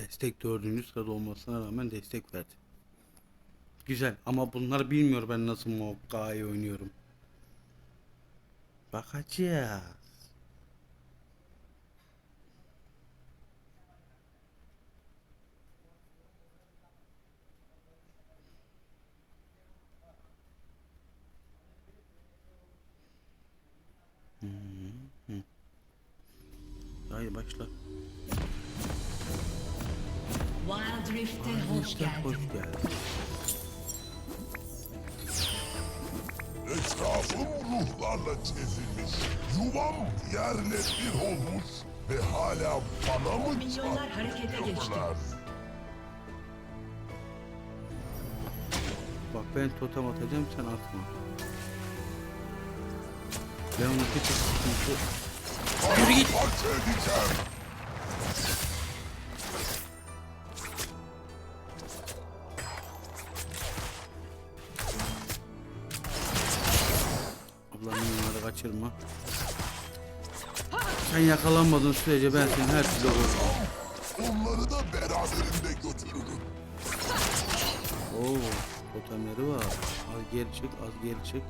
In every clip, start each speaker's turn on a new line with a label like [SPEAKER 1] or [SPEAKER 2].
[SPEAKER 1] Destek dördüncü sırada olmasına rağmen destek verdi. Güzel ama bunlar bilmiyor ben nasıl Mokkai oynuyorum. Bakacağız. Haydi başla.
[SPEAKER 2] Wild Rift'e hoş
[SPEAKER 1] Hoş
[SPEAKER 2] geldin.
[SPEAKER 3] Etrafım ruhlarla çizilmiş. Yuvam yerle bir olmuş. Ve hala bana mı
[SPEAKER 2] Milyonlar harekete geçti.
[SPEAKER 1] Bak ben totem atacağım sen atma. Ben onu bir tek sıkıntı.
[SPEAKER 3] Yürü git.
[SPEAKER 1] Kaçırma. Sen yakalanmadığın sürece ben seni her türlü vururum.
[SPEAKER 3] Onları da beraberinde götürürüm.
[SPEAKER 1] Oo, totemleri var. Az geri çık, az geri çık.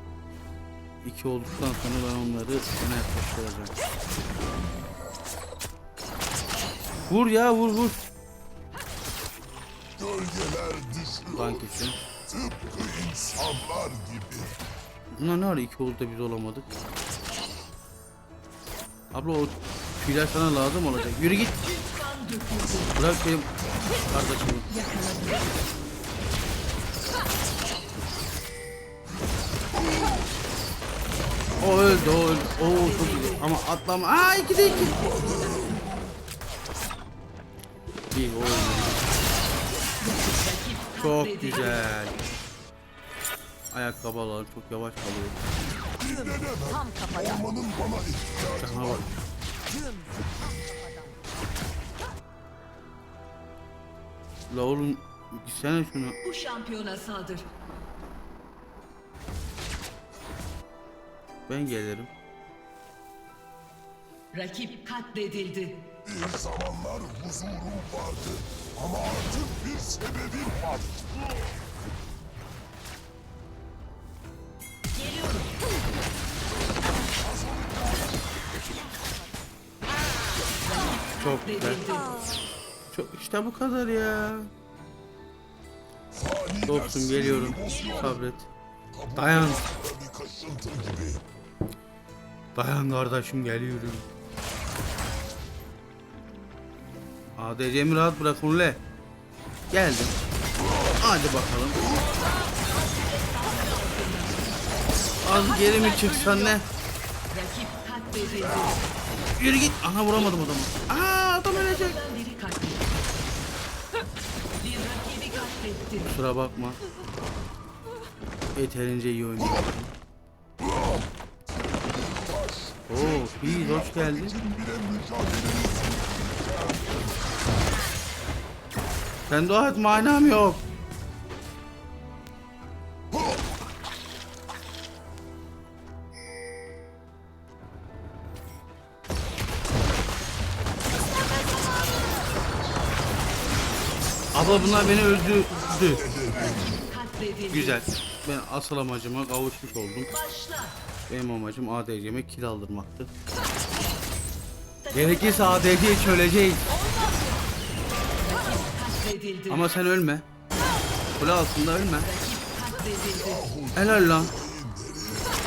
[SPEAKER 1] İki olduktan sonra ben onları sana yaklaştıracağım. Vur ya vur vur.
[SPEAKER 3] Gölgeler düşüyor. Tıpkı insanlar gibi.
[SPEAKER 1] Bunlar ne ara iki oldu da biz olamadık. Abla o tüyler sana lazım olacak. Yürü git. Bırak benim kardeşimi. O öldü, o öldü. Oo çok iyi. Ama atlama. Aa iki de iki. Bir o öldü. Çok güzel. Ayakkabı alalım. Çok yavaş kalıyor.
[SPEAKER 3] Dinlenemem. Ormanın bana ihtiyacı var.
[SPEAKER 1] La oğlum gitsene şunu.
[SPEAKER 2] Bu şampiyona saldır.
[SPEAKER 1] Ben gelirim.
[SPEAKER 2] Rakip katledildi.
[SPEAKER 3] Bir zamanlar huzurum vardı. Ama artık bir sebebim var.
[SPEAKER 1] Çok güzel. Çok işte bu kadar ya. Dostum geliyorum. Sabret. Dayan. Dayan kardeşim geliyorum. ADC'mi rahat bırak Unle. Geldim. Hadi bakalım. Az geri mi çıksan ne? Yürü git. Aha vuramadım adamı. Aa Kusura bakma. Yeterince iyi oynuyorum. Oo, iyi hoş geldin. Sen dua et manam yok. Abla bunlar beni öldürdü.
[SPEAKER 2] Katledildi.
[SPEAKER 1] Güzel. Ben asıl amacıma kavuşmuş oldum.
[SPEAKER 2] Başla.
[SPEAKER 1] Benim amacım ADC'me kill aldırmaktı. Gerekirse ADC'yi çöleceğiz.
[SPEAKER 2] Katledildi.
[SPEAKER 1] Ama sen ölme. Kule altında ölme.
[SPEAKER 2] Katledildi.
[SPEAKER 1] Helal lan.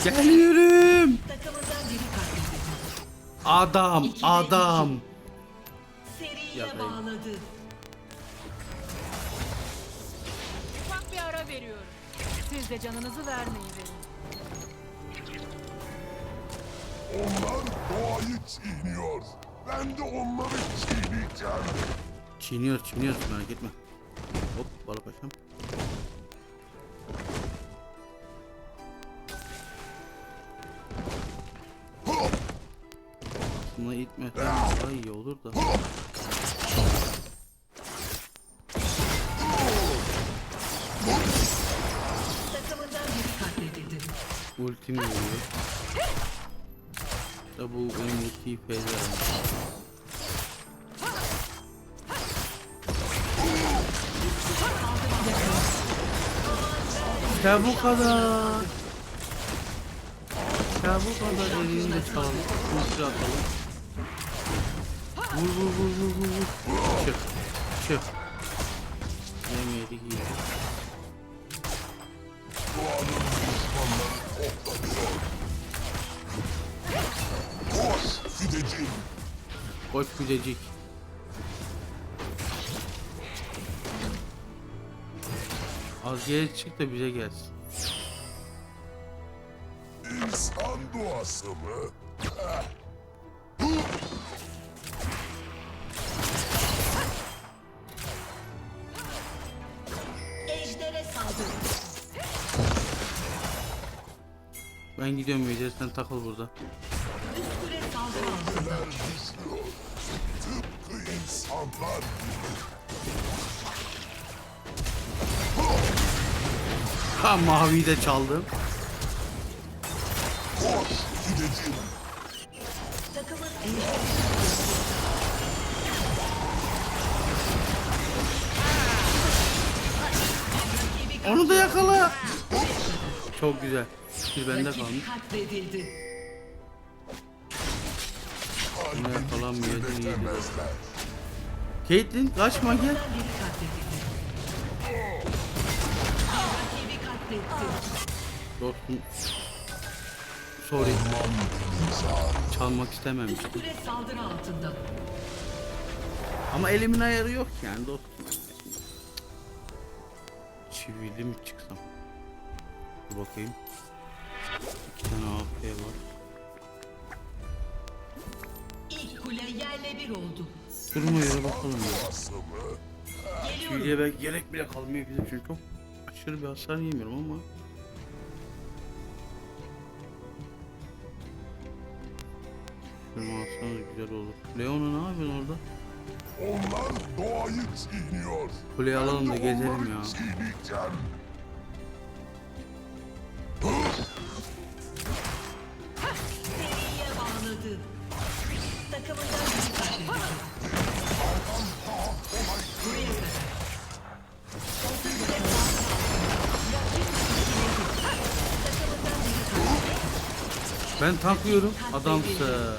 [SPEAKER 1] Geliyorum.
[SPEAKER 2] Takımından biri katledildi.
[SPEAKER 1] Adam, adam.
[SPEAKER 2] Seriye
[SPEAKER 1] Yapayım.
[SPEAKER 2] bağladı.
[SPEAKER 4] Veriyorum. Siz de canınızı vermeyin verin.
[SPEAKER 3] Onlar doğayı çiğniyor. Ben de onları çiğneyeceğim.
[SPEAKER 1] Çiğniyor, çiğniyor merak etme. Hop, bala paşam. Aslında itmesen daha iyi olur da. Ultim geliyor. Da bu benim ultiyi feyler Ya bu kadar. Ya bu kadar elini de çalalım. Ultra atalım. Vur vur vur vur vur vur. Çık. Çık. Yemedi yedi.
[SPEAKER 3] Bu adam düşmanları Koş Fideci.
[SPEAKER 1] Koş gülecek. Az geri çık da bize gelsin.
[SPEAKER 3] İnsan doğası mı?
[SPEAKER 2] Ejdere saldır.
[SPEAKER 1] Ben gidiyorum Yüce sen takıl burada. Ha maviyi de çaldım.
[SPEAKER 3] Koş
[SPEAKER 2] ejderi
[SPEAKER 1] Onu da yakala. Çok güzel. Bir bende kalmış.
[SPEAKER 2] katledildi.
[SPEAKER 1] Bunu yakalanmıyor değil. Caitlyn kaçma gel. Dostum. Sorry. Çalmak istememiştim.
[SPEAKER 2] Üst kule saldırı altında.
[SPEAKER 1] Ama elimin ayarı yok yani dostum. Çivili mi çıksam? Dur bakayım. Tane AP var.
[SPEAKER 2] İlk kule yerle bir oldu.
[SPEAKER 1] Durma yere bakalım ya. Çiviliye belki gerek bile kalmayabilir çünkü çok aşırı bir hasar yemiyorum ama. Şunu alsanız güzel olur. Leona ne yapıyorsun orada?
[SPEAKER 3] Onlar doğayı çiğniyor.
[SPEAKER 1] Kuleyi alalım da
[SPEAKER 3] Ben
[SPEAKER 1] gezelim ya.
[SPEAKER 3] Çiğneyeceğim.
[SPEAKER 1] Ben tanklıyorum. Adamsın.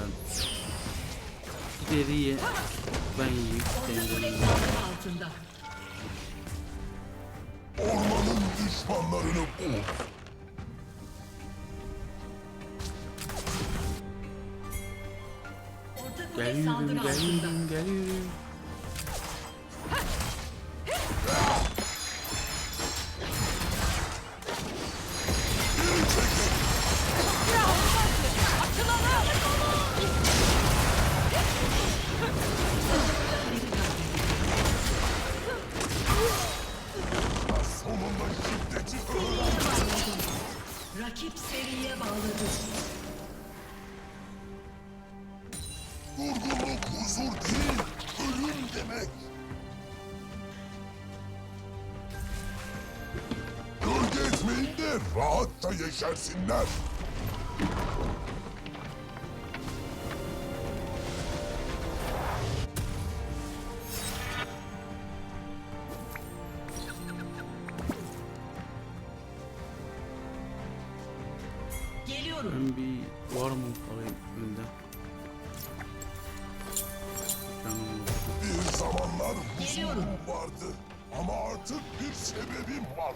[SPEAKER 1] Geriye. Ben yiyeyim.
[SPEAKER 2] Orta
[SPEAKER 1] Sen
[SPEAKER 2] kule
[SPEAKER 1] de
[SPEAKER 2] saldırı altında.
[SPEAKER 3] Ormanın düşmanlarını bul.
[SPEAKER 1] Geliyorum, geliyorum, geliyorum.
[SPEAKER 3] De rahatça yaşarsınlar.
[SPEAKER 2] Geliyorum.
[SPEAKER 1] Ben bir var mı alayım olsun.
[SPEAKER 3] Bir zamanlar
[SPEAKER 2] Geliyorum.
[SPEAKER 3] huzurum vardı. Ama artık bir sebebim var.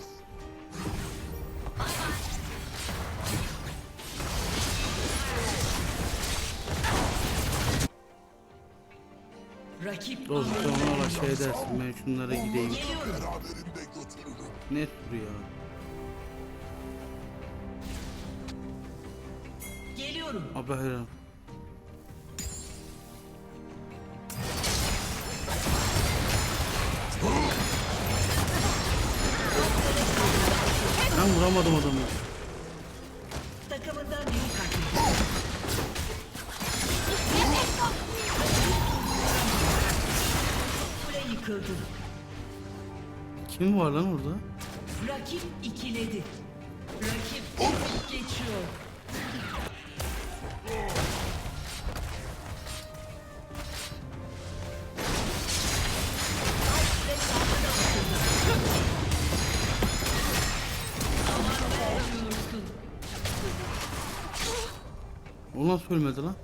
[SPEAKER 2] Rakip
[SPEAKER 1] Dostum ona şey dersin ben şunlara gideyim.
[SPEAKER 2] Geliyorum.
[SPEAKER 3] Beraberinde götürürüm.
[SPEAKER 1] Ne turu ya?
[SPEAKER 2] Geliyorum.
[SPEAKER 1] Abi hayran. Ben vuramadım adamı. Kim var lan orada?
[SPEAKER 2] Rakip ikiledi. Rakip oh. geçiyor.
[SPEAKER 1] O nasıl ölmedi lan?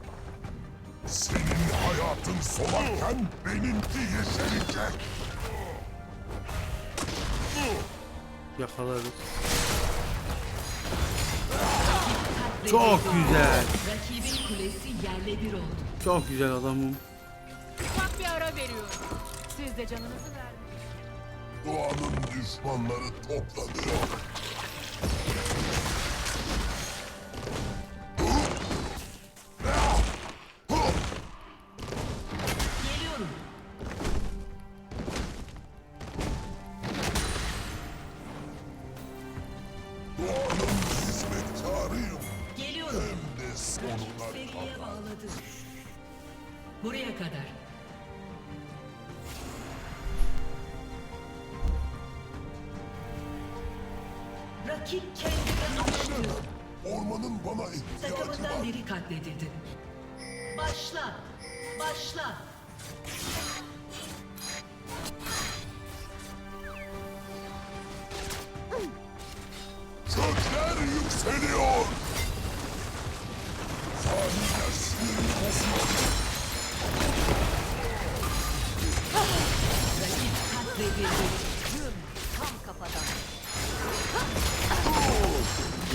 [SPEAKER 3] Senin hayatın solarken benimki yeşerecek.
[SPEAKER 1] Yakalarız. Çok güzel.
[SPEAKER 2] Rakibin kulesi yerle bir oldu.
[SPEAKER 1] Çok güzel adamım.
[SPEAKER 4] Ufak bir ara veriyorum. Siz de canınızı verin.
[SPEAKER 3] Doğanın düşmanları toplanıyor.
[SPEAKER 2] Rakip kendini açtı.
[SPEAKER 3] Ormanın bana ihtiyacı
[SPEAKER 2] Takımından
[SPEAKER 3] var.
[SPEAKER 2] biri katledildi. Başla. Başla.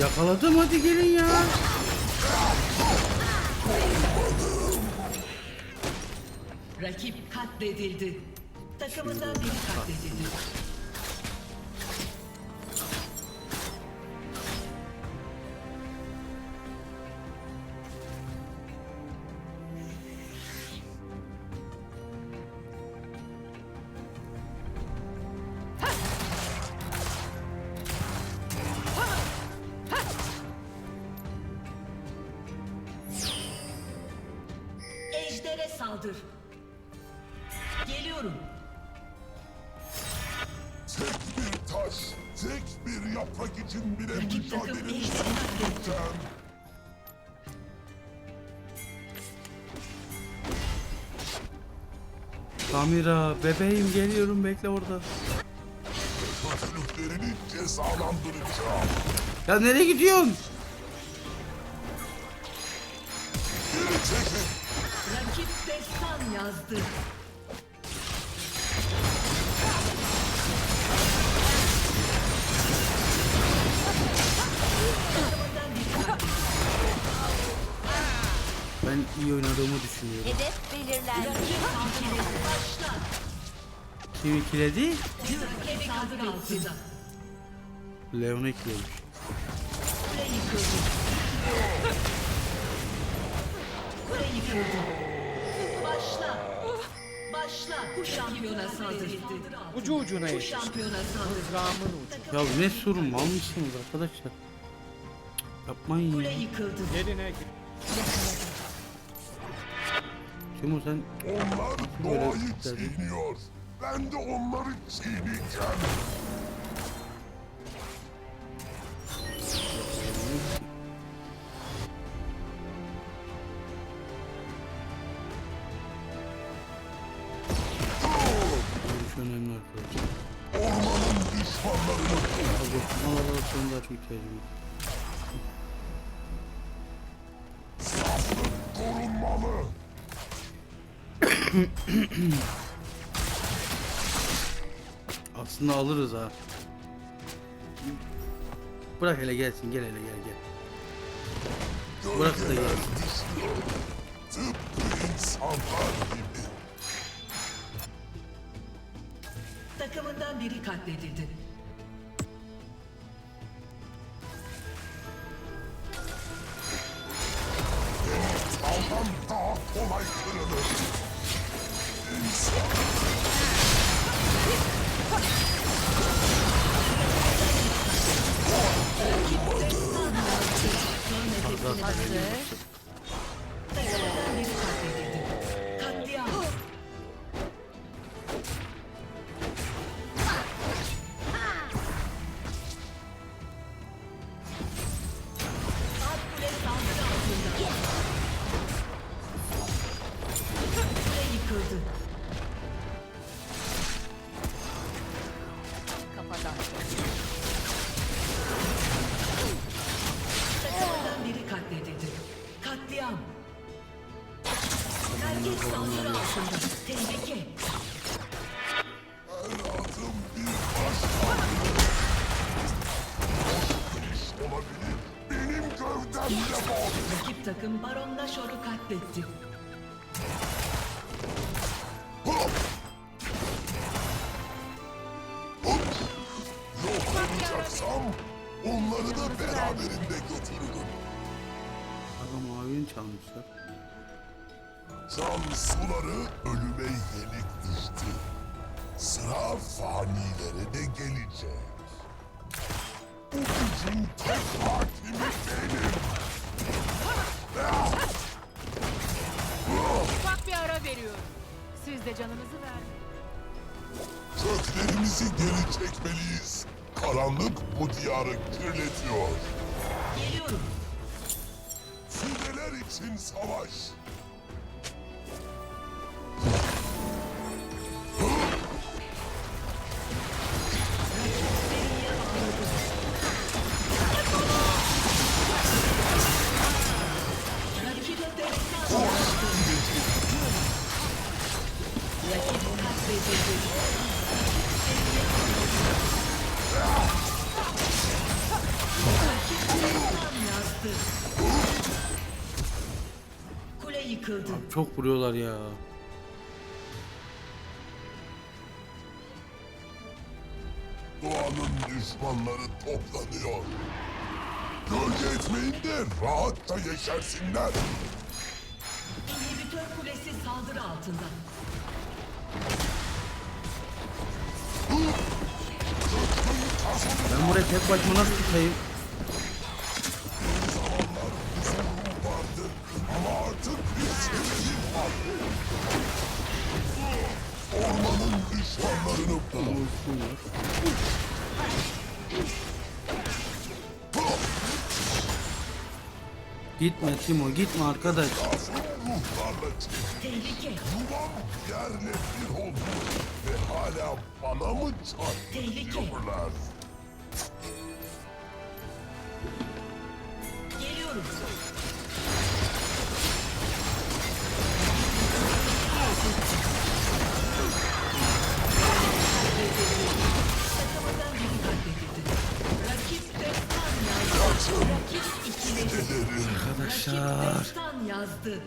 [SPEAKER 1] Yakaladım hadi gelin ya.
[SPEAKER 2] Rakip katledildi. Takımından biri katledildi. Ejder'e saldır. Geliyorum.
[SPEAKER 3] Tek bir taş, tek bir yaprak için bile
[SPEAKER 2] Rakip takım
[SPEAKER 3] mücadele
[SPEAKER 2] ejderi katletti.
[SPEAKER 3] edeceğim.
[SPEAKER 1] Samira bebeğim geliyorum bekle orada.
[SPEAKER 3] Kötülüklerini cezalandıracağım.
[SPEAKER 1] Ya nereye gidiyorsun?
[SPEAKER 3] Geri çekil.
[SPEAKER 2] Destan yazdı.
[SPEAKER 1] Ben iyi oynadığımı düşünüyorum.
[SPEAKER 5] Hedef belirlendi.
[SPEAKER 2] Başla.
[SPEAKER 1] Kim ikiledi?
[SPEAKER 2] Saldırı altında.
[SPEAKER 1] Leon eklemiş.
[SPEAKER 2] Kule yıkıldı. Kule yıkıldı. Başla. Başla. Bu şampiyona saldır.
[SPEAKER 6] Ucu ucuna
[SPEAKER 2] Bu
[SPEAKER 6] yetişti.
[SPEAKER 2] şampiyona saldır.
[SPEAKER 6] Mızrağımın ucu.
[SPEAKER 1] Ya ne sorun mal mısınız arkadaşlar? Cık, Yapmayın
[SPEAKER 2] Kule
[SPEAKER 1] ya.
[SPEAKER 2] yıkıldı.
[SPEAKER 6] Yerine gir.
[SPEAKER 1] Timo sen
[SPEAKER 3] Onlar
[SPEAKER 1] Böyle
[SPEAKER 3] doğayı çiğniyor. Ben de onları çiğneyeceğim. Korunmalı.
[SPEAKER 1] Aslında alırız ha. Bırak hele gelsin gel hele gel gel. Bırak da gelsin.
[SPEAKER 2] Takımından biri katledildi.
[SPEAKER 3] Daha kolay kırılır. İnsan
[SPEAKER 5] Hazır.
[SPEAKER 2] Rakip takım Baron Nashor'u katletti.
[SPEAKER 3] Yok olacaksam onları da beraberinde götürürüm.
[SPEAKER 1] Aga mavini çalmışlar.
[SPEAKER 3] Can suları ölüme yenik düştü. Sıra fanilere de gelecek. Bu gücün tek hakimi benim.
[SPEAKER 4] Ufak bir ara veriyorum. Siz de canınızı vermeyin.
[SPEAKER 3] Köklerimizi geri çekmeliyiz. Karanlık bu diyarı kirletiyor.
[SPEAKER 2] Geliyorum.
[SPEAKER 3] Fideler için savaş.
[SPEAKER 1] Çok vuruyorlar ya.
[SPEAKER 3] Doğanın düşmanları toplanıyor. Gölge etmeyin de rahatça yaşarsınlar.
[SPEAKER 2] İnhibitör kulesi saldırı altında.
[SPEAKER 1] Ben buraya tek başıma nasıl tutayım? Ultim var. Gitme Timo gitme arkadaş.
[SPEAKER 3] Ruhlarla.
[SPEAKER 2] Tehlike.
[SPEAKER 3] Yuvam yerle bir oldu ve hala bana mı
[SPEAKER 2] Tehlike.
[SPEAKER 3] çarpıyorlar?
[SPEAKER 2] Yazdı.